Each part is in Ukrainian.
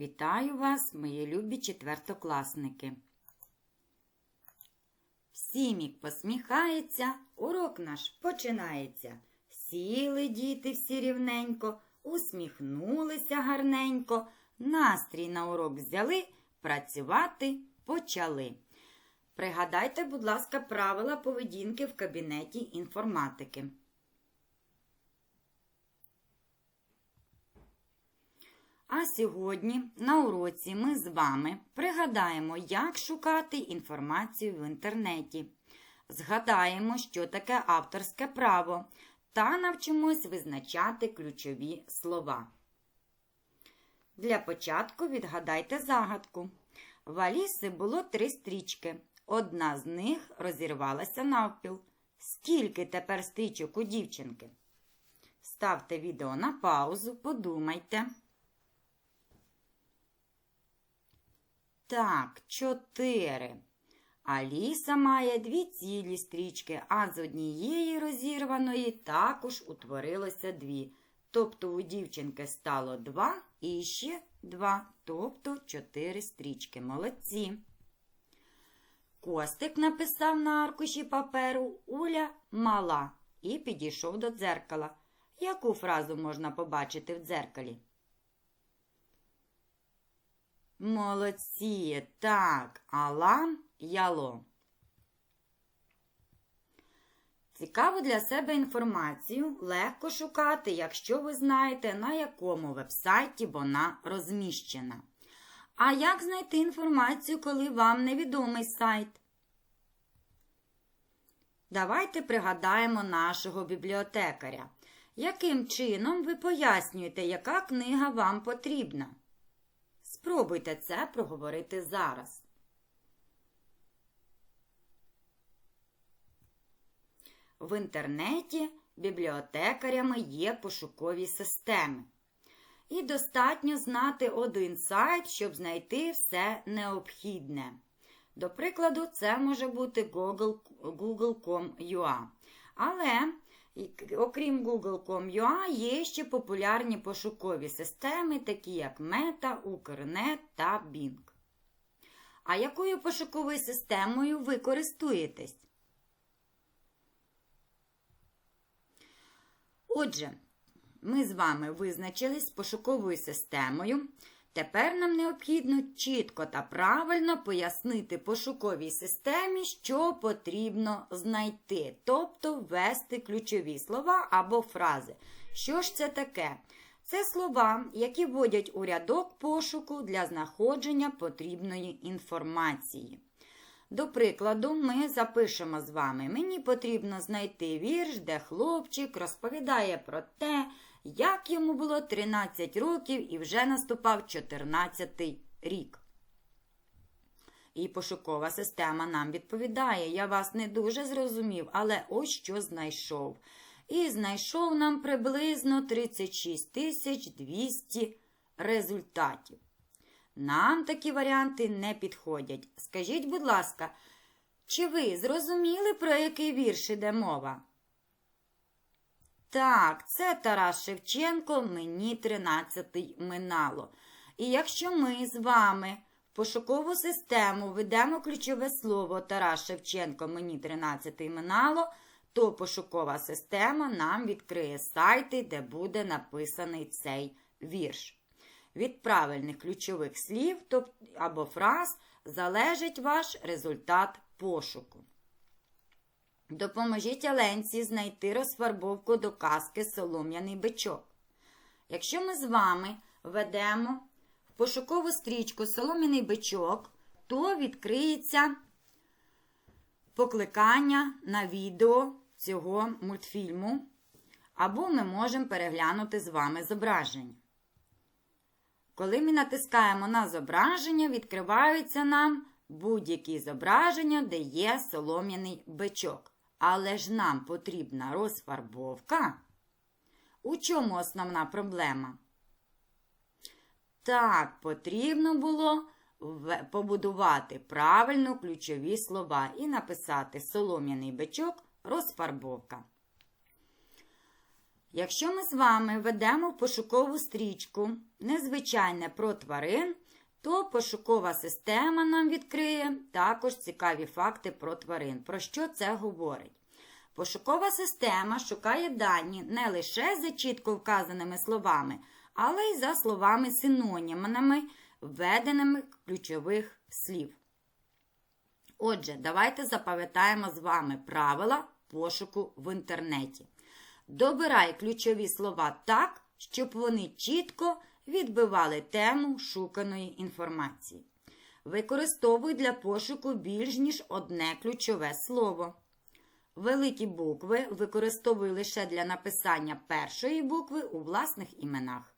Вітаю вас, мої любі четвертокласники. Всімік посміхається, урок наш починається. Сіли діти всі рівненько, усміхнулися гарненько, настрій на урок взяли, працювати почали. Пригадайте, будь ласка, правила поведінки в кабінеті інформатики. А сьогодні на уроці ми з вами пригадаємо, як шукати інформацію в інтернеті. Згадаємо, що таке авторське право, та навчимось визначати ключові слова. Для початку відгадайте загадку. В Аліси було три стрічки. Одна з них розірвалася навпіл. Скільки тепер стрічок у дівчинки? Ставте відео на паузу, подумайте. Так, чотири. Аліса має дві цілі стрічки, а з однієї розірваної також утворилося дві. Тобто у дівчинки стало два і ще два, тобто чотири стрічки. Молодці. Костик написав на аркуші паперу Уля мала і підійшов до дзеркала. Яку фразу можна побачити в дзеркалі? Молодці, так, Алан яло. Цікаву для себе інформацію легко шукати, якщо ви знаєте, на якому вебсайті вона розміщена. А як знайти інформацію, коли вам невідомий сайт? Давайте пригадаємо нашого бібліотекаря. Яким чином ви пояснюєте, яка книга вам потрібна? Спробуйте це проговорити зараз. В інтернеті бібліотекарями є пошукові системи. І достатньо знати один сайт, щоб знайти все необхідне. До прикладу, це може бути google.com.ua. Але Окрім Google.com.ua є ще популярні пошукові системи, такі як Meta, Укрнет та Bing. А якою пошуковою системою ви користуєтесь? Отже, ми з вами визначились пошуковою системою. Тепер нам необхідно чітко та правильно пояснити пошуковій системі, що потрібно знайти, тобто ввести ключові слова або фрази. Що ж це таке? Це слова, які вводять у рядок пошуку для знаходження потрібної інформації. До прикладу, ми запишемо з вами: мені потрібно знайти вірш, де хлопчик розповідає про те, як йому було 13 років і вже наступав 14 рік. І пошукова система нам відповідає: Я вас не дуже зрозумів, але ось що знайшов. І знайшов нам приблизно 36 200 результатів. Нам такі варіанти не підходять. Скажіть, будь ласка, чи ви зрозуміли, про який вірш іде мова? Так, це Тарас Шевченко, мені 13 минало. І якщо ми з вами в пошукову систему введемо ключове слово Тарас Шевченко, мені 13 минало, то пошукова система нам відкриє сайти, де буде написаний цей вірш. Від правильних ключових слів або фраз залежить ваш результат пошуку. Допоможіть Оленці знайти розфарбовку до казки Солом'яний бичок. Якщо ми з вами введемо в пошукову стрічку Солом'яний бичок, то відкриється покликання на відео цього мультфільму, або ми можемо переглянути з вами зображення. Коли ми натискаємо на зображення, відкриваються нам будь-які зображення, де є солом'яний бичок. Але ж нам потрібна розфарбовка. У чому основна проблема? Так, потрібно було побудувати правильно ключові слова і написати солом'яний бичок розфарбовка. Якщо ми з вами ведемо пошукову стрічку незвичайне про тварин, то пошукова система нам відкриє також цікаві факти про тварин. Про що це говорить? Пошукова система шукає дані не лише за чітко вказаними словами, але й за словами синонімами, введеними ключових слів. Отже, давайте запам'ятаємо з вами правила пошуку в інтернеті. Добирай ключові слова так, щоб вони чітко відбивали тему шуканої інформації. Використовуй для пошуку більш ніж одне ключове слово. Великі букви використовуй лише для написання першої букви у власних іменах.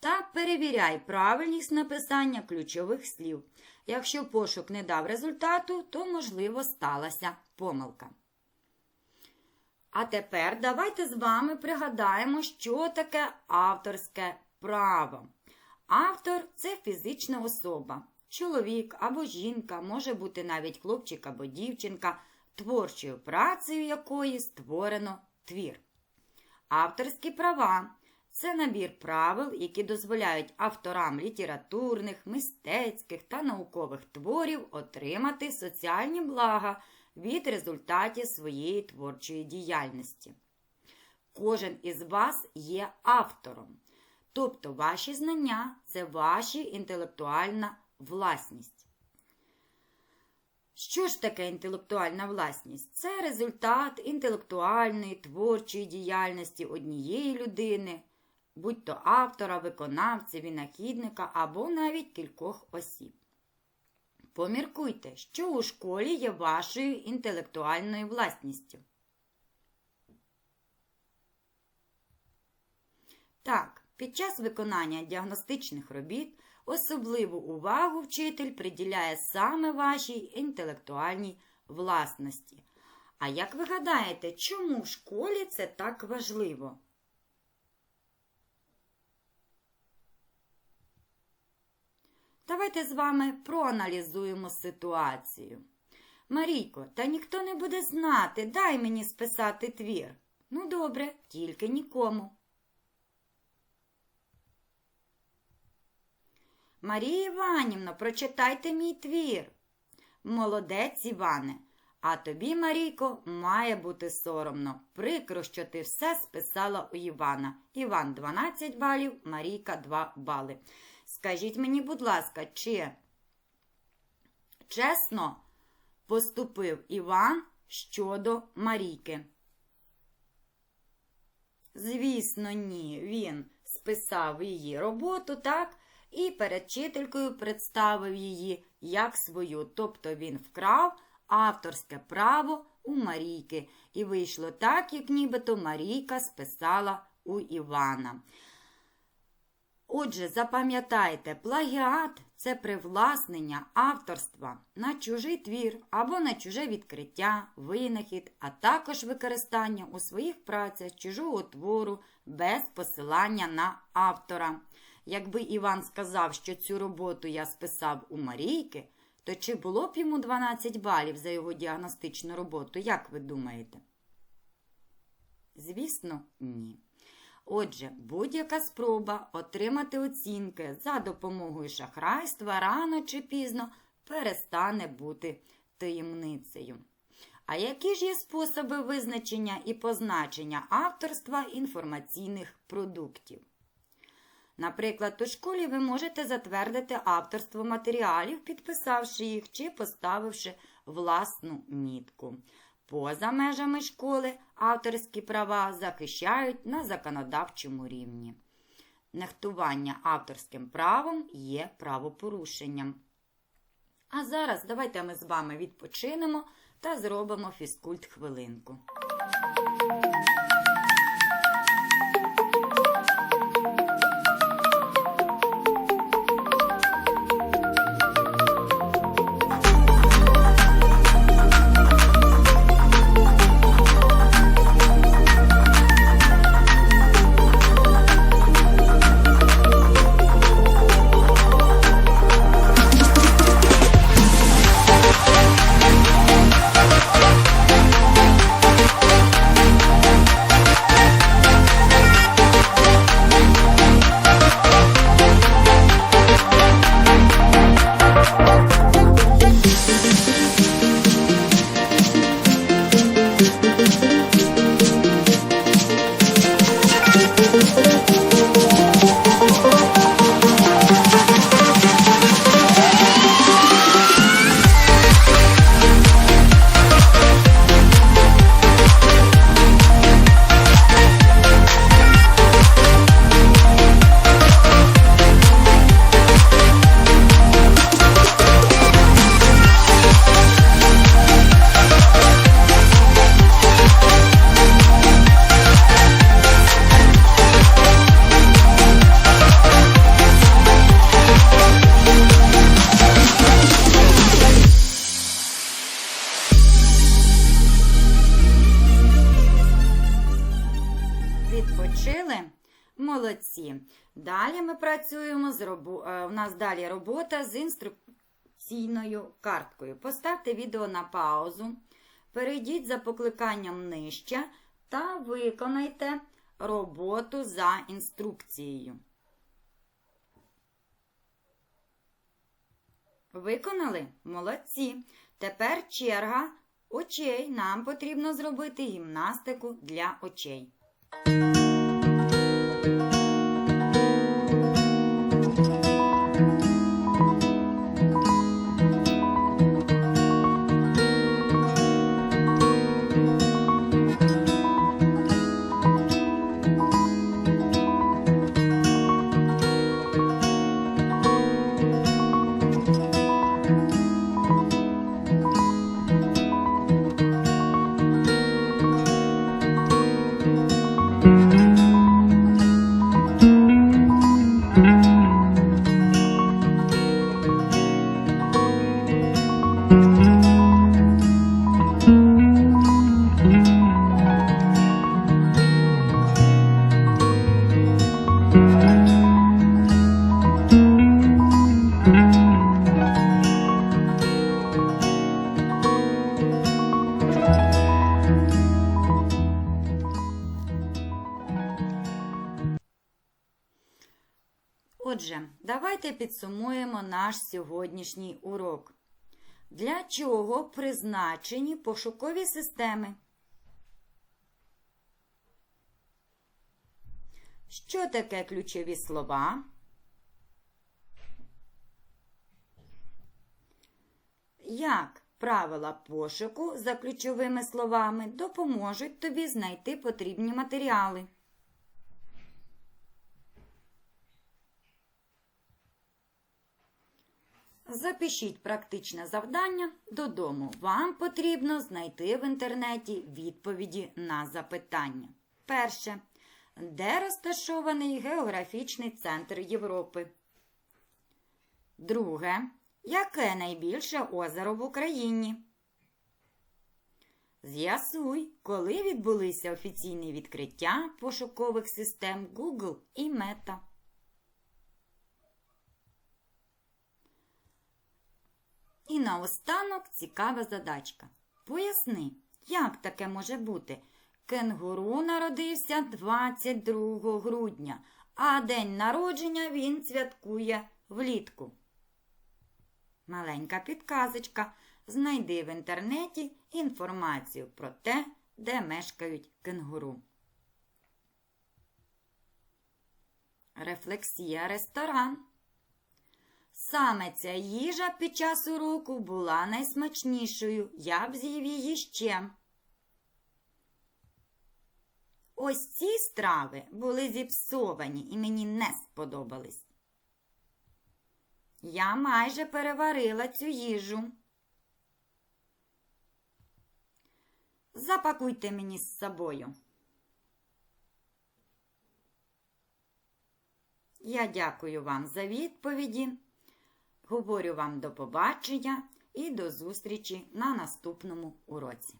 Та перевіряй правильність написання ключових слів. Якщо пошук не дав результату, то, можливо, сталася помилка. А тепер давайте з вами пригадаємо, що таке авторське право. Автор це фізична особа. Чоловік або жінка, може бути навіть хлопчик або дівчинка, творчою працею якої створено твір. Авторські права це набір правил, які дозволяють авторам літературних, мистецьких та наукових творів отримати соціальні блага від результатів своєї творчої діяльності. Кожен із вас є автором, тобто ваші знання це ваша інтелектуальна власність. Що ж таке інтелектуальна власність? Це результат інтелектуальної творчої діяльності однієї людини, будь то автора, виконавця, винахідника або навіть кількох осіб. Поміркуйте, що у школі є вашою інтелектуальною власністю. Так, під час виконання діагностичних робіт особливу увагу вчитель приділяє саме вашій інтелектуальній власності. А як ви гадаєте, чому в школі це так важливо? Давайте з вами проаналізуємо ситуацію. Марійко, та ніхто не буде знати, дай мені списати твір. Ну, добре, тільки нікому. Марія Іванівна, прочитайте мій твір. Молодець, Іване, а тобі, Марійко, має бути соромно. Прикро, що ти все списала у Івана. Іван 12 балів, Марійка 2 бали. Скажіть мені, будь ласка, чи чесно поступив Іван щодо Марійки? Звісно, ні. Він списав її роботу, так, і перед вчителькою представив її як свою. Тобто він вкрав авторське право у Марійки. І вийшло так, як нібито Марійка списала у Івана. Отже, запам'ятайте, плагіат це привласнення авторства на чужий твір або на чуже відкриття, винахід, а також використання у своїх працях чужого твору без посилання на автора. Якби Іван сказав, що цю роботу я списав у Марійки, то чи було б йому 12 балів за його діагностичну роботу, як ви думаєте? Звісно, ні. Отже, будь-яка спроба отримати оцінки за допомогою шахрайства рано чи пізно перестане бути таємницею. А які ж є способи визначення і позначення авторства інформаційних продуктів? Наприклад, у школі ви можете затвердити авторство матеріалів, підписавши їх чи поставивши власну мітку. Поза межами школи авторські права захищають на законодавчому рівні. Нехтування авторським правом є правопорушенням. А зараз давайте ми з вами відпочинемо та зробимо фізкульт хвилинку. Далі ми працюємо з робо... е, У нас далі робота з інструкційною карткою. Поставте відео на паузу, перейдіть за покликанням нижче та виконайте роботу за інструкцією. Виконали? Молодці. Тепер черга очей. Нам потрібно зробити гімнастику для очей. Отже, давайте підсумуємо наш сьогоднішній урок. Для чого призначені пошукові системи? Що таке ключові слова? Як правила пошуку за ключовими словами допоможуть тобі знайти потрібні матеріали? Запишіть практичне завдання додому. Вам потрібно знайти в інтернеті відповіді на запитання. Перше. Де розташований географічний центр Європи? Друге. Яке найбільше озеро в Україні? З'ясуй, коли відбулися офіційні відкриття пошукових систем Google і Meta. І наостанок цікава задачка. Поясни, як таке може бути? Кенгуру народився 22 грудня, а день народження він святкує влітку. Маленька підказочка. Знайди в інтернеті інформацію про те, де мешкають кенгуру. Рефлексія ресторан. Саме ця їжа під час уроку була найсмачнішою. Я б з'їв її ще. Ось ці страви були зіпсовані і мені не сподобались. Я майже переварила цю їжу. Запакуйте мені з собою. Я дякую вам за відповіді. Говорю вам до побачення і до зустрічі на наступному уроці.